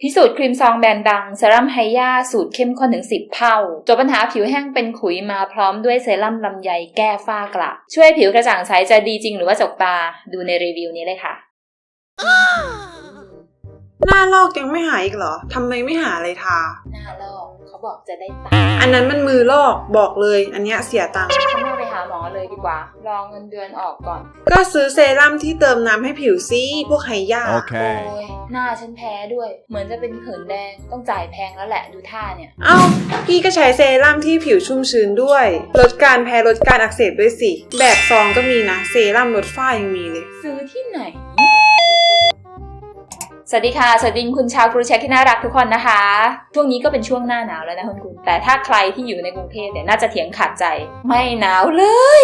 พิสูจน์ครีมซองแบรนด์ดังเซรั่มไฮยาสูตรเข้มข้นถึง 10 เท่า จบปัญหาผิวแห้งเป็นขุยมาพร้อมด้วยเซรั่มลำไยแก้ฝ้ากระช่วยให้ผิวกระจ่างใสจะดีจริงหรือว่าจกตา ดูในรีวิวนี้เลยค่ะ หน้าลอกยังไม่หายอีกเหรอ ทำไมไม่หาเลยทา หน้าลอกเขา บอกจะได้ตาอันนั้นมันมือลอกบอกเลย อันเนี้ยเสียตังค์ฉันว่าไปหาหมอเลยดีกว่า รองเงินเดือนออกก่อน ก็ซื้อเซรั่มที่เติมน้ำให้ผิวซิพวกไฮยา โอ้ Okay. ยหน้าฉันแพ้ด้วย เหมือนจะเป็นผื่นแดง ต้องจ่ายแพงแล้วแหละดูท่าเนี่ย เอ้าพี่ก็ใช้เซรั่มที่ผิวชุ่มชื้นด้วย ลดการแพ้ลดการอักเสบด้วยสิ แบบซองก็มีนะ เซรั่มลดฝ้ายังมีเลย ซื้อที่ไหนส วัสดีค่ะ สวัสดีคุณชาวกรูเชคที่น่ารักทุกคนนะคะ ช่วงนี้ก็เป็นช่วงหน้าหนาวแล้วนะคุณคุณ แต่ถ้าใครที่อยู่ในกรุงเทพเนี่ยน่าจะเถียงขาดใจ ไม่หนาวเลย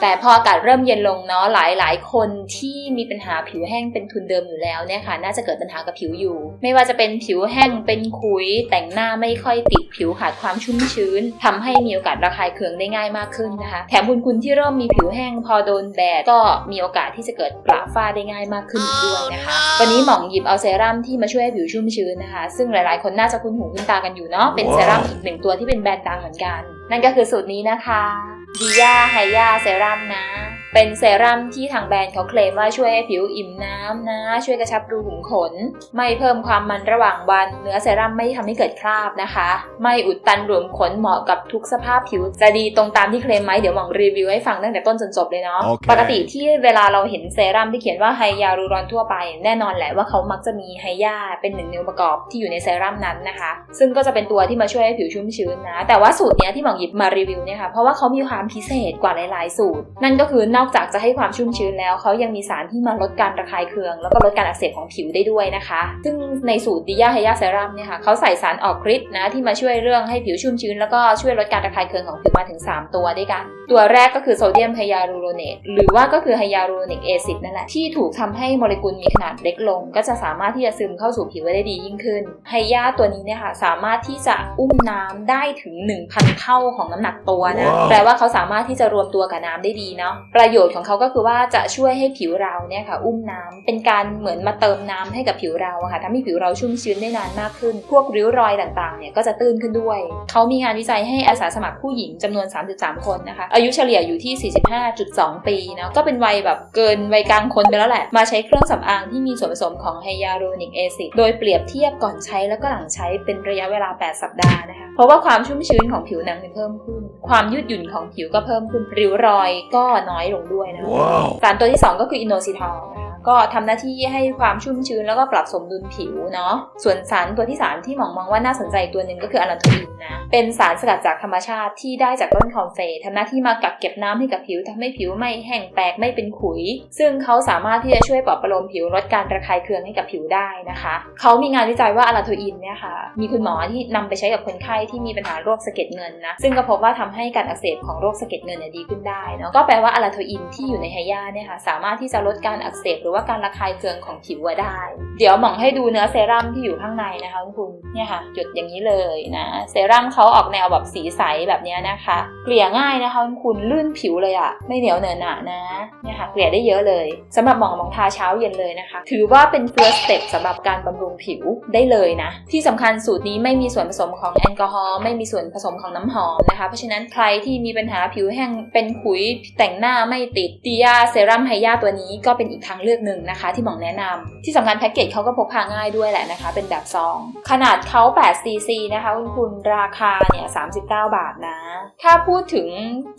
แต่พออากาศเริ่มเย็นลงเนาะหลายหลายคนที่มีปัญหาผิวแห้งเป็นทุนเดิมอยู่แล้วเนี่ยค่ะ น่าจะเกิดปัญหากับผิวอยู่ ไม่ว่าจะเป็นผิวแห้งเป็นขุย แต่งหน้าไม่ค่อยติดผิวขาดความชุ่มชื้นทำให้มีโอกาสระคายเคืองได้ง่ายมากขึ้นนะคะ แถมคุณคุณที่เริ่มมีผิวแห้งพอโดนแดดก็มีโอกาสที่จะเกิดกระฝ้าได้ง่ายมากขึ้นอีกด้วยนะคะ วันนี้หมองหยิบเอาเซรั่มที่มาช่วยให้ผิวชุ่มชื้นนะคะ ซึ่งหลายๆ คนน่าจะคุ้นหูคุ้นตากันอยู่เนาะเป็นเซรั่มอีกหนึ่งตัวที่เป็นแบรนด์ดังเหมือนกัน นั่นก็คือสูตรนี้นะคะ ดียาไฮยาเซรั่มนะ เป็นเซรั่มที่ทางแบรนด์เขาเคลมว่าช่วยให้ผิวอิ่มน้ำนะ ช่วยกระชับรูขุมขน ไม่เพิ่มความมันระหว่างวัน เนื้อเซรั่มไม่ทำให้เกิดคราบนะคะ ไม่อุดตันรูขุมขนเหมาะกับทุกสภาพผิว จะดีตรงตามที่เคลมไหมเดี๋ยวหมองรีวิวให้ฟังตั้งแต่ต้นจนจบเลยเนาะโอเคปกติที่เวลาเราเห็นเซรั่มที่เขียนว่าไฮยาลูรอนทั่วไป แน่นอนแหละว่าเขามักจะมีไฮยาเป็นหนึ่งในองค์ประกอบที่อยู่ในเซรั่มนั้นนะคะ ซึ่งก็จะเป็นตัวที่มาช่วยให้ผิวชุ่มชื้นนะ แต่ว่าสูตรเนี้ยที่หมองหยิบมารีวิวเนี่ยค่ะ เพราะว่าเขามีความพิเศษกว่าหลาย ๆ สูตร นั่นก็คือนอกจากจะให้ความชุ่มชื้นแล้วเขายังมีสารที่มาลดการระคายเคือง แล้วก็ลดการอักเสบของผิวได้ด้วยนะคะ ซึ่งในสูตรดิยาไฮยาเซรั่มเนี่ยค่ะเขาใส่สารออกฤทธิ์นะที่มาช่วยเรื่องให้ผิวชุ่มชื้น แล้วก็ช่วยลดการระคายเคืองของผิวมาถึง 3 ตัวด้วยกัน ตัวแรกก็คือโซเดียมไฮยาลูโรเนตหรือว่าก็คือไฮยาลูโรนิกแอซิดนั่นแหละที่ถูกทำให้โมเลกุลมีขนาดเล็กลง ก็จะสามารถที่จะซึมเข้าสู่ผิวได้ดียิ่งขึ้นไฮยาตัวนี้เนี่ยค่ะสามารถที่จะอุ้มน้ำได้ถึง 1,000 เท่าของน้ำหนักตัวนะว้าวแปลว่าเขาสามารถที่จะรวมตัวกับน้ำได้ดีเนาะประโยชน์ของเขาก็คือว่าจะช่วยให้ผิวเราเนี่ยค่ะ อุ้มน้ำเป็นการเหมือนมาเติมน้ำให้กับผิวเราค่ะทำให้ผิวเราชุ่มชื้นได้นานมากขึ้น พวกริ้วรอยต่างๆเนี่ยก็จะตื้นขึ้นด้วย เขามีงานวิจัยให้อาสาสมัครผู้หญิงจำนวน 33 คนนะคะ อายุเฉลี่ยอยู่ที่ 45.2 ปีเนาะก็เป็นวัยแบบเกินวัยกลางคนไปแล้วแหละ มาใช้เครื่องสำอางที่มีส่วนผสมของไฮยาลูรอนิกแอซิดโดยเปรียบเทียบก่อนใช้แล้วก็หลังใช้เป็นระยะเวลา 8 สัปดาห์นะคะเพราะว่าความชุ่มชื้นของผิวหนังเนี่ยเพิ่มขึ้น ความยืดหยุ่นของผิวก็เพิ่มขึ้นริ้วรอยก็น้อยลงด้วยนะ Wow. สารตัวที่ 2 ก็คืออินโนซิทอลนะคะ ก็ทำหน้าที่ให้ความชุ่มชื้นแล้วก็ปรับสมดุลผิวเนาะส่วนสารตัวที่ 3 ที่หมองมองว่าน่าสนใจตัวหนึ่งก็คืออะลันโทอินนะ เป็นสารสกัดจากธรรมชาติที่ได้จากต้นคอมเฟทำหน้าที่มากักเก็บน้ำให้กับผิวทำให้ผิวไม่แห้งแตกไม่เป็นขุย ซึ่งเขาสามารถที่จะช่วยปลอบประโลมผิวลดการระคายเคืองให้กับผิวได้นะคะเขามีงานวิจัยว่าอะลันโทอินเนี่ยค่ะมีคุณหมอที่นำไปใช้กับคนไข้ที่มีปัญหาโรคสะเก็ดเงินนะซึ่งก็พบว่าทำให้การอักเสบของโรคสะเก็ดเงินเนี่ยดีขึ้นได้เนาะก็แปลว่าอะลันโทอินที่อยู่ในไฮยาเนี่ยค่ะสามารถที่จะลดการอักเสบหรือว่าการระคายเคืองของผิวได้ เดี๋ยวหมองให้ดูเนื้อเซรั่มที่อยู่ข้างในนะคะคุณคุณเนี่ยค่ะจุดอย่างนี้เลยนะเซรั่มเขาออกแนวแบบสีใสแบบนี้นะคะ เกลี่ยง่ายนะคะคุณคุณลื่นผิวเลยอะไม่เหนียวเหนอะหนะนะเนี่ยค่ะเกลี่ยได้เยอะเลยสำหรับหมองหมองทาเช้าเย็นเลยนะคะ ถือว่าเป็น first step สำหรับการบำรุงผิวได้เลยนะ ที่สำคัญสูตรนี้ไม่มีส่วนผสมของแอลกอฮอล์ไม่มีส่วนผสมของน้ำหอมนะคะเพราะฉะนั้นใครที่มีปัญหาผิวแห้งเป็นขุยแต่งหน้าไม่ติดดิยาเซรั่มไฮยาตัวนี้ก็เป็นอีกทางเลือกหนึ่งนะคะ ที่หมองแนะนำที่สำคัญแพ็กเกจเขาก็พกพาง่ายด้วยแหละนะคะ เป็นแบบซอง ขนาดเขา8 cc นะคะคุณคุณราคาเนี่ย39 บาทนะ ถ้าพูดถึง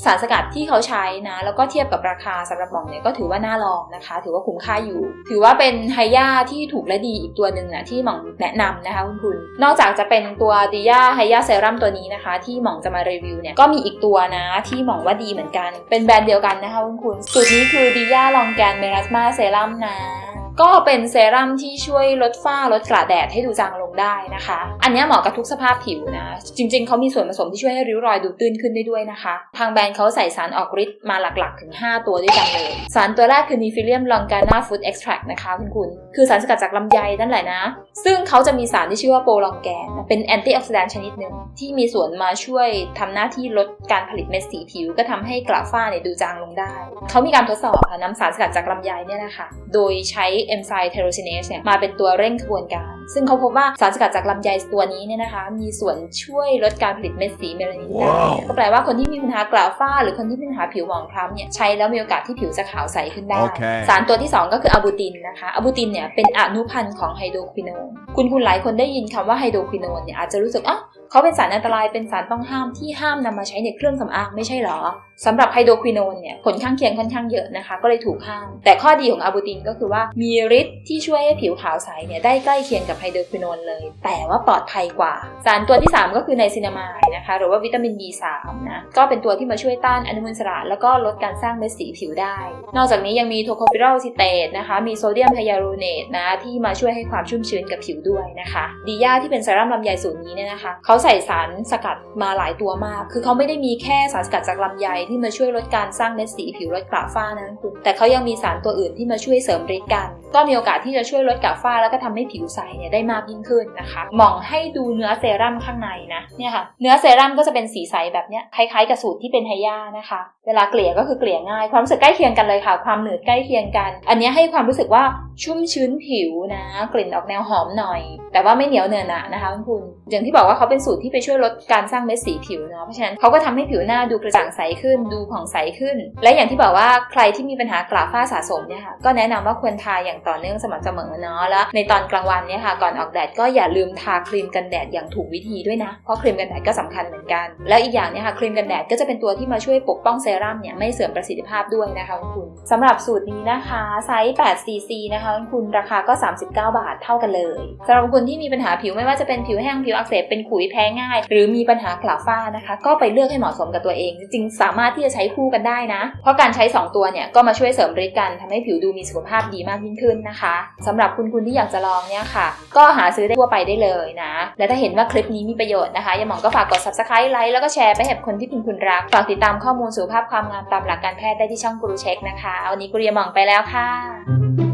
สารสกัดที่เขาใช้นะ แล้วก็เทียบกับราคาสำหรับหมองเนี่ยก็ถือว่าน่าลองนะคะ ถือว่าคุ้มค่าอยู่ ถือว่าเป็นไฮยาที่ถูกและดีอีกตัวหนึ่งนะที่หมองแนะนำนะคะคุณคุณนอกจากจะเป็นตัวดิยาไฮยาเซรั่มตัวนี้นะคะ ที่หมองจะมารีวิวเนี่ยก็มีอีกตัวนะที่หมองว่าดีเหมือนกัน เป็นแบรนด์เดียวกันนะคะคุณคุณสูตรนี้คือดิยาลองแกนเมลาสมาเซรั่มนะ ก็เป็นเซรั่มที่ช่วยลดฝ้าลดกระแดดให้ดูจางลงได้นะคะ อันนี้เหมาะกับทุกสภาพผิวนะ จริงๆ เขามีส่วนผสมที่ช่วยให้ริ้วรอยดูตื้นขึ้นได้ด้วยนะคะ ทางแบรนด์เขาใส่สารออกฤทธิ์มาหลักๆ ถึง 5 ตัวด้วยกันเลย สารตัวแรกคือนีฟิเลียมลองกานาฟูดเอ็กซ์แทรนะคะคุณคุณ คือสารสกัดจากลำไยนั่นแหละนะ ซึ่งเขาจะมีสารที่ชื่อว่าโปรลองแกน เป็นแอนตี้ออกซิแดนต์ชนิดหนึ่งที่มีส่วนมาช่วยทำหน้าที่ลดการผลิตเม็ดสีผิว ก็ทำให้กระฝ้าเนี่ยดูจางลงได้ เขามีการทดสอบค่ะนำสารสกัดจากลำไยเนี่ยนะคะ โดยใช้เอนไซม์เทโรซินเนสเนี่ยมาเป็นตัวเร่งกระบวนการ ซึ่งเขาพบว่าสารสกัดจากลำไยตัวนี้เนี่ยนะคะ มีส่วนช่วยลดการผลิตเม็ดสีเมลานินได้ว้าวก็แปลว่าคนที่มีปัญหากล่าวฝ้า หรือคนที่มีปัญหาผิวหมองคล้ำเนี่ยใช้แล้วมีโอกาสที่ผิวจะขาวใสขึ้นได้โอเคสารตัวที่ 2 ก็คืออะบูตินนะคะอะบูตินเนี่ยเป็นอนุพันธ์ของไฮโดรควิโนนคุณคุณหลายคนได้ยินคำว่าไฮโดรควิโนนเนี่ยอาจจะรู้สึกอะเขาเป็นสารอันตรายเป็นสารต้องห้ามที่ห้ามนำมาใช้ในเครื่องสำอางไม่ใช่เหรอ สำหรับไฮโดรควิโนนเนี่ยผลข้างเคียงค่อนข้างเยอะนะคะ ก็เลยถูกห้าม แต่ข้อดีของอะบูตินก็คือว่ามีฤทธิ์ที่ช่วยให้ผิวขาวใสเนี่ยได้ใกล้เคียงกับไฮโดรควิโนนเลย แต่ว่าปลอดภัยกว่า สารตัวที่ 3 ก็คือไนซินามายนะคะ หรือว่าวิตามิน B3 นะก็เป็นตัวที่มาช่วยต้านอนุมูลอิสระ แล้วก็ลดการสร้างเม็ดสีผิวได้ นอกจากนี้ยังมีโทโคฟิรอลซิเตตนะคะมีโซเดียมไฮยาลูเนตนะที่มาช่วยให้ความชุ่มชื้นกับผิวด้วยนะคะดีย่าที่เป็นเซรั่มลำไยสูตรนี้เนี่ยนะคะเขาใส่สารสกัดมาหลายตัวมาก คือเขาไม่ได้มีแค่สารสกัดจากลำไยที่มาช่วยลดการสร้างเม็ดสีผิวลดกระฝ้านะคุณแต่เขายังมีสารตัวอื่นที่มาช่วยเสริมฤทธิ์กัน ก็มีโอกาสที่จะช่วยลดกระฝ้าแล้วก็ทำให้ผิวใสเนี่ยได้มากยิ่งขึ้นนะคะมองให้ดูเนื้อเซรั่มข้างในนะเนี่ยค่ะเนื้อเซรั่มก็จะเป็นสีใสแบบเนี้ยคล้ายๆกับสูตรที่เป็นไฮย่านะคะ เวลาเกลี่ยก็คือเกลี่ยง่าย ความรู้สึกใกล้เคียงกันเลยค่ะ ความหนืดใกล้เคียงกัน อันนี้ให้ความรู้สึกว่าชุ่มชื้นผิวนะ กลิ่นออกแนวหอมหน่อย แต่ว่าไม่เหนียวเนอะหนะนะคะคุณอย่างที่บอกว่าเขาเป็นสูตรที่ไปช่วยลดการสร้างเม็ดสีผิวเนาะเพราะฉะนั้นเขาก็ทำให้ผิวหน้าดูกระจ่างใสขึ้นดูผ่องใสขึ้น และอย่างที่บอกว่าใครที่มีปัญหากระฝ้าสะสมเนี่ยค่ะก็แนะนำว่าควรทาอย่างต่อเนื่องสม่ำเสมอเนาะแล้วในตอนกลางวันเนี่ยค่ะก่อนออกแดดก็อย่าลืมทาครีมกันแดดอย่างถูกวิธีด้วยนะ เพราะครีมกันแดดก็สำคัญเหมือนกัน แล้วอีกอย่างเนี่ยค่ะครีมกันแดดก็จะเป็นตัวที่มาช่วยปกป้องเซรั่มเนี่ยไม่เสื่อมประสิทธิภาพด้วยนะคะคุณสำหรับสูตรนี้นะคะไซส์8 cc นะคะคุณราคาก็ 39 บาทเท่ากันเลยสำหรับคุณที่มีปัญหาผิวไม่ว่าจะเป็นผิวแห้งผิวอักเสบเป็นขุยแพ้ง่าย หรือมีปัญหากระฝ้านะคะ ก็ไปเลือกให้เหมาะสมกับตัวเอง จริงๆสามารถที่จะใช้คู่กันได้นะ เพราะการใช้ 2 ตัวเนี่ยก็มาช่วยเสริมฤทธิ์กันทำให้ผิวดูมีสุขภาพดีมากยิ่งขึ้นนะคะสำหรับคุณคุณที่อยากจะลองเนี่ยค่ะ ก็หาซื้อได้ทั่วไปได้เลยนะ และถ้าเห็นว่าคลิปนี้มีประโยชน์นะคะยาหมองก็ฝากกด subscribe ไลค์แล้วก็แชร์ไปให้คนที่คุณคุณรัก ฝากติดตามข้อมูลสุขภาพความงามตามหลักการแพทย์ได้ที่ช่องกรูเช็คนะคะวันนี้กรียมองไปแล้วค่ะ